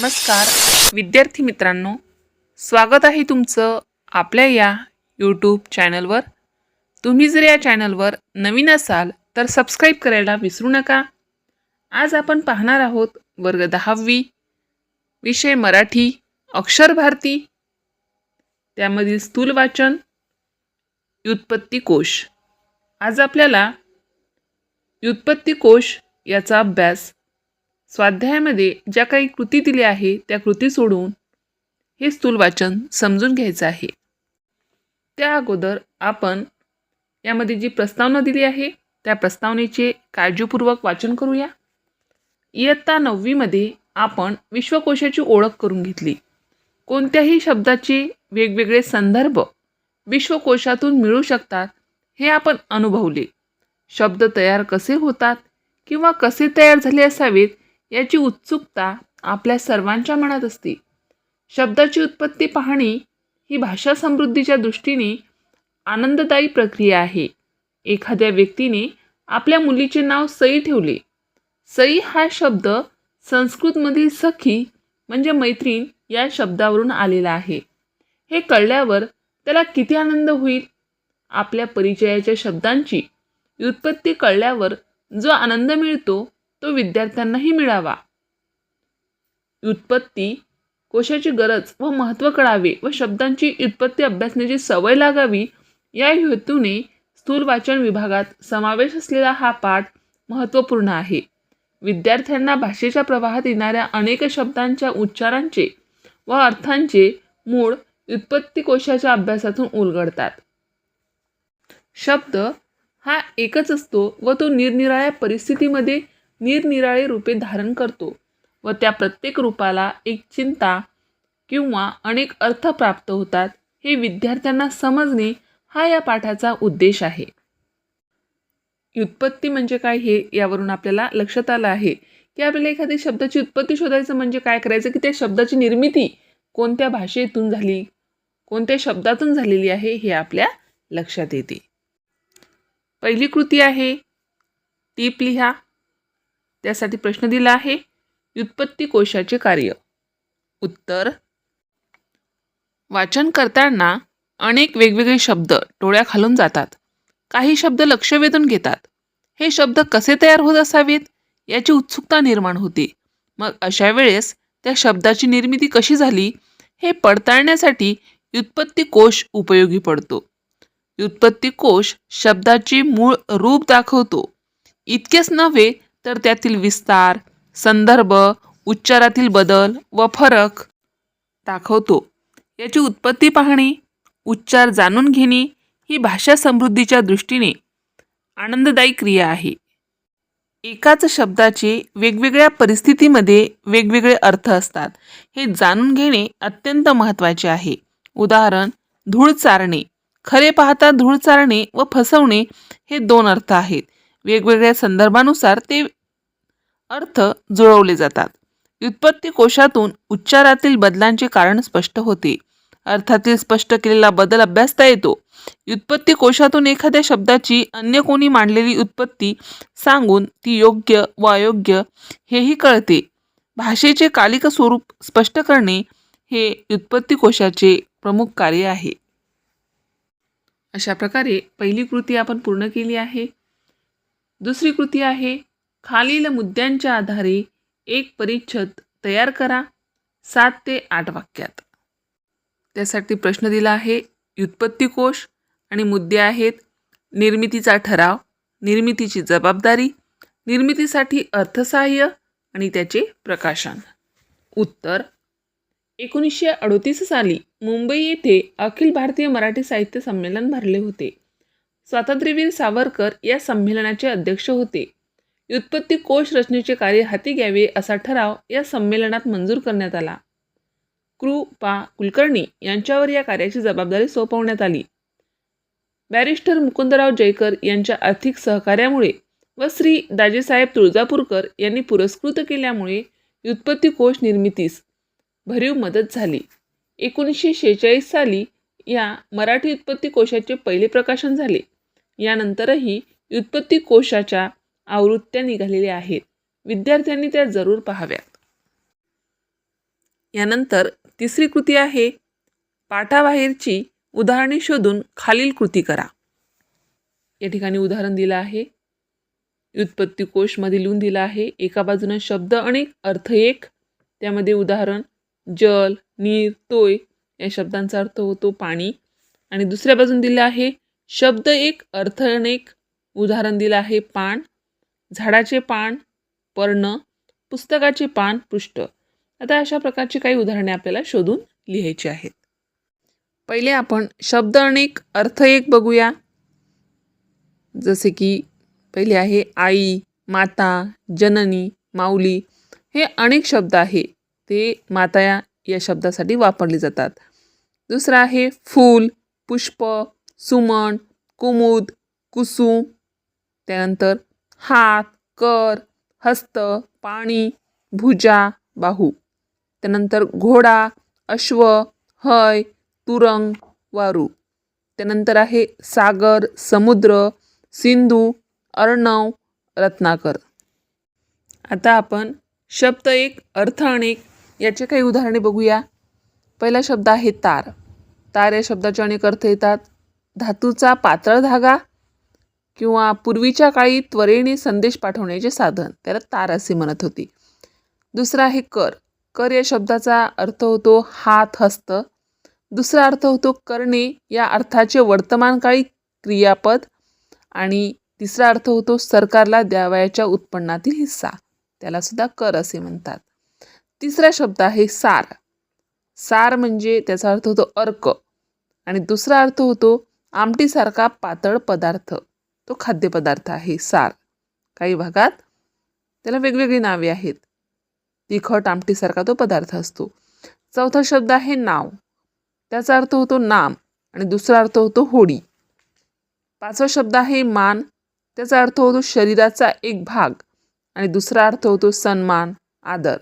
नमस्कार. विद्यार्थी मित्रांनो स्वागत आहे तुमचं आपल्या या यूट्यूब चॅनलवर तुम्ही जर या चॅनलवर नवीन असाल तर सबस्क्राईब करायला विसरू नका. आज आपण पाहणार आहोत वर्ग दहावी विषय मराठी अक्षर भारती. त्यामधील स्थूल वाचन व्युत्पत्ती कोश. आज आपल्याला व्युत्पत्ती कोश याचा अभ्यास स्वाध्यायामध्ये ज्या काही कृती दिल्या आहे त्या कृती सोडून हे स्थूल वाचन समजून घ्यायचं आहे. त्या अगोदर आपण यामध्ये जी प्रस्तावना दिली आहे त्या प्रस्तावनेचे काळजीपूर्वक वाचन करूया. इयत्ता नववीमध्ये आपण विश्वकोशाची ओळख करून घेतली. कोणत्याही शब्दाचे वेगवेगळे संदर्भ विश्वकोशातून मिळू शकतात हे आपण अनुभवले. शब्द तयार कसे होतात किंवा कसे तयार झाले असावेत याची उत्सुकता आपल्या सर्वांच्या मनात असते. शब्दाची उत्पत्ती पाहणे ही भाषा समृद्धीच्या दृष्टीने आनंददायी प्रक्रिया आहे. एखाद्या व्यक्तीने आपल्या मुलीचे नाव सई ठेवले. सई हा शब्द संस्कृतमधील सखी म्हणजे मैत्रीण या शब्दावरून आलेला आहे. हे कळल्यावर त्याला किती आनंद होईल? आपल्या परिचयाच्या शब्दांची व्युत्पत्ती कळल्यावर जो आनंद मिळतो तो विद्यार्थ्यांनाही मिळावा. व्युत्पत्ती कोशाची गरज व महत्त्व कळावे व शब्दांची व्युत्पत्ती अभ्यासण्याची सवय लागावी या हेतूने स्थूल वाचन विभागात समावेश असलेला हा पाठ महत्त्वपूर्ण आहे. विद्यार्थ्यांना भाषेच्या प्रवाहात येणाऱ्या अनेक शब्दांच्या उच्चारांचे व अर्थांचे मूळ व्युत्पत्ती कोशाच्या अभ्यासातून उलगडतात. शब्द हा एकच असतो व तो निरनिराळ्या परिस्थितीमध्ये निरनिराळे रूपे धारण करतो व त्या प्रत्येक रूपाला एक चिंता किंवा अनेक अर्थ प्राप्त होतात हे विद्यार्थ्यांना समजणे हा या पाठाचा उद्देश आहे. व्युत्पत्ती म्हणजे काय हे यावरून आपल्याला लक्षात आलं आहे. की आपल्याला एखाद्या शब्दाची उत्पत्ती शोधायचं म्हणजे काय करायचं? की त्या शब्दाची निर्मिती कोणत्या भाषेतून झाली? कोणत्या शब्दातून झालेली आहे? हे आपल्या लक्षात येते. पहिली कृती आहे टीप लिहा. त्यासाठी प्रश्न दिला आहे. व्युत्पत्ती कोशाचे कार्य. उत्तर. वाचन करताना अनेक वेगवेगळे शब्द डोळ्याखालून जातात. काही शब्द लक्ष वेधून घेतात. हे शब्द कसे तयार होत असावेत? याची उत्सुकता निर्माण होते. मग अशा वेळेस त्या शब्दाची निर्मिती कशी झाली? हे पडताळण्यासाठी व्युत्पत्ती कोश उपयोगी पडतो. व्युत्पत्ती कोश शब्दाची मूळ रूप दाखवतो. इतकेच नव्हे तर त्यातील विस्तार संदर्भ उच्चारातील बदल व फरक दाखवतो. याची उत्पत्ती पाहणे उच्चार जाणून घेणे ही भाषा समृद्धीच्या दृष्टीने आनंददायी क्रिया आहे. एकाच शब्दाचे वेगवेगळ्या परिस्थितीमध्ये वेगवेगळे अर्थ असतात. हे जाणून घेणे अत्यंत महत्त्वाचे आहे. उदाहरण धूळ चारणे. खरे पाहता धूळ चारणे व फसवणे हे दोन अर्थ आहेत. वेगवेगळ्या संदर्भानुसार ते अर्थ जुळवले जातात. व्युत्पत्ती कोशातून उच्चारातील बदलांचे कारण स्पष्ट होते. अर्थातील स्पष्ट केलेला बदल अभ्यासता येतो. व्युत्पत्ती कोशातून एखाद्या शब्दाची अन्य कोणी मांडलेली उत्पत्ती सांगून ती योग्य व अयोग्य हेही कळते. भाषेचे कालिक स्वरूप स्पष्ट करणे हे व्युत्पत्ती कोशाचे प्रमुख कार्य आहे. अशा प्रकारे पहिली कृती आपण पूर्ण केली आहे. दुसरी कृती आहे खालील मुद्द्यांच्या आधारे एक परिच्छद तयार करा सात ते आठ वाक्यात. त्यासाठी प्रश्न दिला आहे व्युत्पत्ती कोश आणि मुद्दे आहेत निर्मितीचा ठराव निर्मितीची जबाबदारी निर्मितीसाठी अर्थसहाय्य आणि त्याचे प्रकाशन. उत्तर एकोणीसशे अडोतीस साली मुंबई येथे अखिल भारतीय मराठी साहित्य संमेलन भरले होते. स्वातंत्र्यवीर सावरकर या संमेलनाचे अध्यक्ष होते. व्युत्पत्ती कोश रचनेचे कार्य हाती घ्यावे असा ठराव या संमेलनात मंजूर करण्यात आला. कृ पा. कुलकर्णी यांच्यावर या कार्याची जबाबदारी सोपवण्यात आली. बॅरिस्टर मुकुंदराव जयकर यांच्या आर्थिक सहकार्यामुळे व श्री दाजेसाहेब तुळजापूरकर यांनी पुरस्कृत केल्यामुळे व्युत्पत्ती कोश निर्मितीस भरीव मदत झाली. एकोणीसशे शेहेचाळीस साली या मराठी उत्पत्ती कोशाचे पहिले प्रकाशन झाले. यानंतरही व्युत्पत्ती कोशाच्या आवृत्त्या निघालेल्या आहेत. विद्यार्थ्यांनी त्या जरूर पाहाव्यात. यानंतर तिसरी कृती आहे पाठाबाहेरची उदाहरणे शोधून खालील कृती करा. या ठिकाणी उदाहरण दिलं आहे. व्युत्पत्ती कोशमध्ये लिहून दिलं आहे एका बाजूनं शब्द अनेक अर्थ एक त्यामध्ये उदाहरण जल नीर तोय या शब्दांचा अर्थ होतो पाणी. आणि दुसऱ्या बाजून दिलं आहे शब्द एक अर्थ अनेक उदाहरण दिलं आहे पान. झाडाचे पान पर्ण. पुस्तकाचे पान पृष्ठ. आता अशा प्रकारची काही उदाहरणे आपल्याला शोधून लिहायची आहेत. पहिले आपण शब्द अनेक अर्थ एक बघूया. जसे की पहिले आहे आई माता जननी माऊली. हे अनेक शब्द आहे. ते माता या या शब्दासाठी वापरले जातात. दुसरं आहे फूल पुष्प सुमन कुमुद कुसुम त्यानंतर हात कर हस्त पाणी भुजा बाहू. त्यानंतर घोडा अश्व हय तुरंग वारू. त्यानंतर आहे सागर समुद्र सिंधू अर्णव रत्नाकर. आता आपण शब्द एक अर्थ अनेक याचे काही उदाहरणे बघूया. पहिला शब्द आहे तार. तार या शब्दाचे अनेक अर्थ येतात. धातूचा पातळ धागा किंवा पूर्वीच्या काळी त्वरेने संदेश पाठवण्याचे साधन त्याला तार असे म्हणत होती. दुसरा आहे कर. कर या शब्दाचा अर्थ होतो हात हस्त. दुसरा अर्थ होतो करणे. या अर्थाचे वर्तमानकाळी क्रियापद आणि तिसरा अर्थ होतो सरकारला द्यावयाच्या उत्पन्नातील हिस्सा. त्याला सुद्धा कर असे म्हणतात. तिसरा शब्द आहे सार. सार म्हणजे त्याचा अर्थ होतो अर्क. आणि दुसरा अर्थ होतो आमटीसारखा पातळ पदार्थ तो खाद्यपदार्थ आहे सार. काही भागात त्याला वेगवेगळी नावे आहेत. तिखट आमटीसारखा तो पदार्थ असतो. चौथा शब्द आहे नाव. त्याचा अर्थ होतो नाम आणि दुसरा अर्थ होतो होडी. पाचवा शब्द आहे मान. त्याचा अर्थ होतो शरीराचा एक भाग आणि दुसरा अर्थ होतो सन्मान आदर.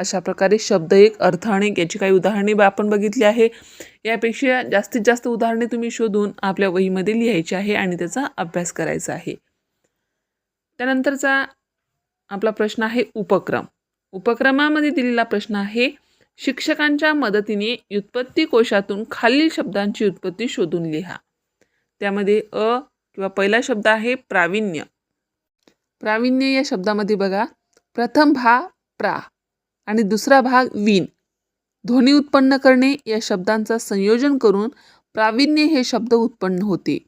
अशा प्रकारे शब्द एक अर्थ याची काही उदाहरणे बा- आपण बघितली आहे. यापेक्षा जास्तीत जास्त उदाहरणे तुम्ही शोधून आपल्या वहीमध्ये लिहायची आहे आणि त्याचा अभ्यास करायचा आहे. त्यानंतरचा आपला प्रश्न आहे उपक्रम. उपक्रमामध्ये दिलेला प्रश्न आहे शिक्षकांच्या मदतीने व्युत्पत्ती कोशातून खालील शब्दांची उत्पत्ती शोधून लिहा. त्यामध्ये अ किंवा पहिला शब्द आहे प्रावीण्य. प्रावीण्य या शब्दामध्ये बघा प्रथम भा प्रा. आणि दुसरा भाग विन ध्वनी उत्पन्न करणे या शब्दांचा संयोजन करून प्रावीण्य हे शब्द उत्पन्न होते.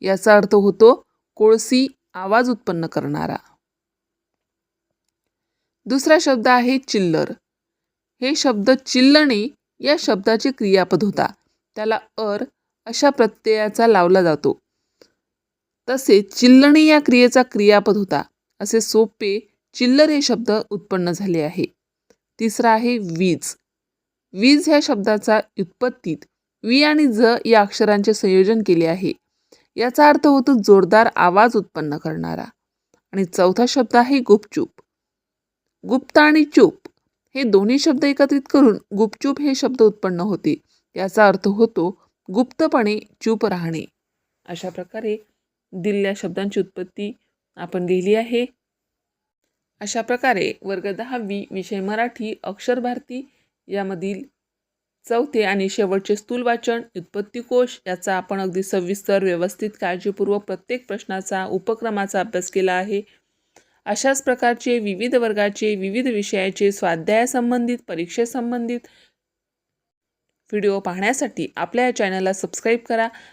याचा अर्थ होतो कोळसी आवाज उत्पन्न करणारा. दुसरा शब्द आहे चिल्लर. हे शब्द चिल्लणे या शब्दाचे क्रियापद होता. त्याला अर अशा प्रत्ययाचा लावला जातो. तसेच चिल्लणे या क्रियेचा क्रियापद होता. असे सोपे चिल्लर हे शब्द उत्पन्न झाले आहे. तिसरा आहे वीज. वीज ह्या शब्दाचा उत्पत्तीत वी आणि ज या अक्षरांचे संयोजन केले आहे. याचा अर्थ होतो जोरदार आवाज उत्पन्न करणारा. आणि चौथा शब्द आहे गुपचूप. गुप्त आणि चूप हे दोन्ही शब्द एकत्रित करून गुपचूप हे शब्द उत्पन्न होते. याचा अर्थ होतो गुप्तपणे चूप राहणे. अशा प्रकारे दिलेल्या शब्दांची उत्पत्ती आपण लिहिली आहे. अशा प्रकारे वर्ग दहावी विषय मराठी अक्षर भारती यामधील चौथे आणि शेवटचे स्थूल वाचन उत्पत्तीकोश याचा आपण अगदी सविस्तर व्यवस्थित काळजीपूर्वक प्रत्येक प्रश्नाचा उपक्रमाचा अभ्यास केला आहे. अशाच प्रकारचे विविध वर्गाचे विविध विषयाचे स्वाध्यायासंबंधित परीक्षेसंबंधित व्हिडिओ पाहण्यासाठी आपल्या या चॅनलला सबस्क्राईब करा.